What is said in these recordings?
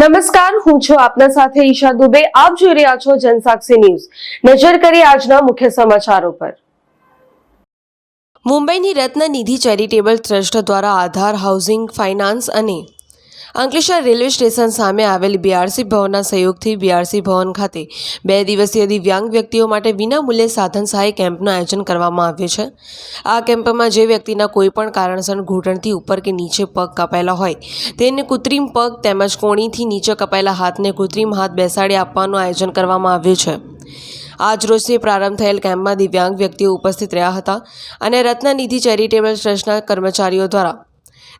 નમસ્કાર, હું છું આપના સાથે ઈશા દુબે. આપ જોઈ રહ્યા છો જનસાક્ષી ન્યૂઝ. નજર કરી આજના મુખ્ય સમાચારો પર. મુંબઈની રત્નનિધિ ચેરિટેબલ ટ્રસ્ટ દ્વારા આધાર, હાઉસિંગ, ફાઇનાન્સ અને અંકલેશ્વર રેલવે સ્ટેશન સામે આવેલ બીઆરસી ભવનના સહયોગથી બીઆરસી ભવન ખાતે બે દિવસીય દિવ્યાંગ વ્યક્તિઓ માટે વિનામૂલ્યે સાધન સહાય કેમ્પનું આયોજન કરવામાં આવ્યું છે. આ કેમ્પમાં જે વ્યક્તિના કોઈપણ કારણસર ઘૂંટણથી ઉપર કે નીચે પગ કપાયેલા હોય, તેને કૃત્રિમ પગ તેમજ કોણીથી નીચે કપાયેલા હાથને કૃત્રિમ હાથ બેસાડી આપવાનું આયોજન કરવામાં આવ્યું છે. આજ રોજથી પ્રારંભ થયેલ કેમ્પમાં દિવ્યાંગ વ્યક્તિઓ ઉપસ્થિત રહ્યા હતા અને રત્નનિધિ ચેરિટેબલ ટ્રસ્ટના કર્મચારીઓ દ્વારા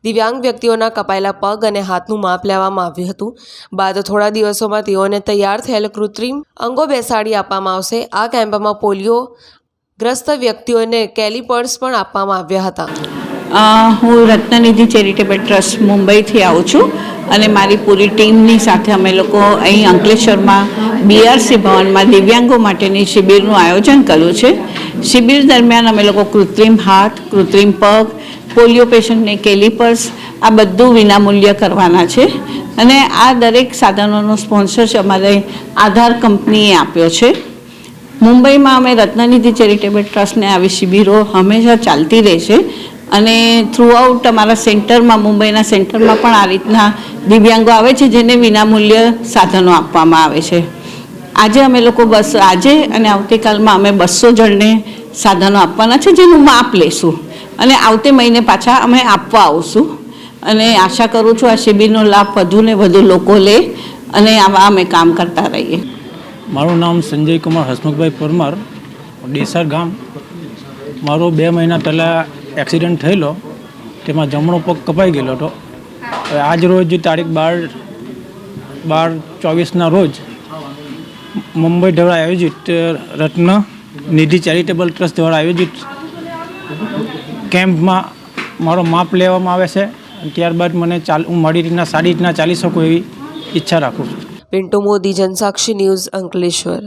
દિવ્યાંગ વ્યક્તિઓના કપાયેલા પગ અને હાથનું માપ લેવામાં આવ્યું હતું. બાદ થોડા દિવસોમાં તેઓને તૈયાર થયેલ કૃત્રિમ અંગો બેસાડી આપવામાં આવશે. આ કેમ્પમાં પોલિયો ગ્રસ્ત વ્યક્તિઓને કેલિપર્સ પણ આપવામાં આવ્યા હતા. હું રત્નનિધિ ચેરિટેબલ ટ્રસ્ટ મુંબઈથી આવું છું અને મારી પૂરી ટીમની સાથે અમે લોકો અહીં અંકલેશ્વરમાં બીઆરસી ભવનમાં દિવ્યાંગો માટેની શિબિરનું આયોજન કર્યું છે. શિબિર દરમિયાન અમે લોકો કૃત્રિમ હાથ, કૃત્રિમ પગ પોલિયો પેશન્ટને કેલિપર્સ, આ બધું વિનામૂલ્ય કરવાના છે. અને આ દરેક સાધનોનો સ્પોન્સર અમારે આધાર કંપનીએ આપ્યો છે. મુંબઈમાં અમે રત્નનિધિ ચેરિટેબલ ટ્રસ્ટને આવી શિબિરો હંમેશા ચાલતી રહે છે. અને થ્રુઆઉટ અમારા સેન્ટરમાં, મુંબઈના સેન્ટરમાં પણ આ રીતના દિવ્યાંગો આવે છે, જેને વિનામૂલ્ય સાધનો આપવામાં આવે છે. આજે અમે લોકો બસ, આજે અને આવતીકાલમાં અમે બસો જણને સાધનો આપવાના છે, જેનું માપ લેશું. અને આવતે મહિને પાછા અમે આપવા આવશું. અને આશા કરું છું આ શિબિરનો લાભ વધુ ને વધુ લોકો લે અને આવા અમે કામ કરતા રહીએ. મારું નામ સંજય કુમાર હસમુખભાઈ પરમાર, ડેસર ગામ. મારો બે મહિના પહેલાં એક્સિડન્ટ થયેલો. તેમાં જમણો પગ કપાઈ ગયેલો હતો. આજ રોજ તારીખ બાર બાર ચોવીસના રોજ મુંબઈ દ્વારા આયોજિત રત્ન નિધિ ચેરિટેબલ ટ્રસ્ટ દ્વારા આયોજિત કેમ્પમાં મારો માપ લેવામાં આવે છે અને ત્યારબાદ મને ચાલ હું મળી રીતના સારી રીતના ચાલી શકું એવી ઈચ્છા રાખું છું. પિન્ટુ મોદી, જનસાક્ષી ન્યૂઝ અંકલેશ્વર.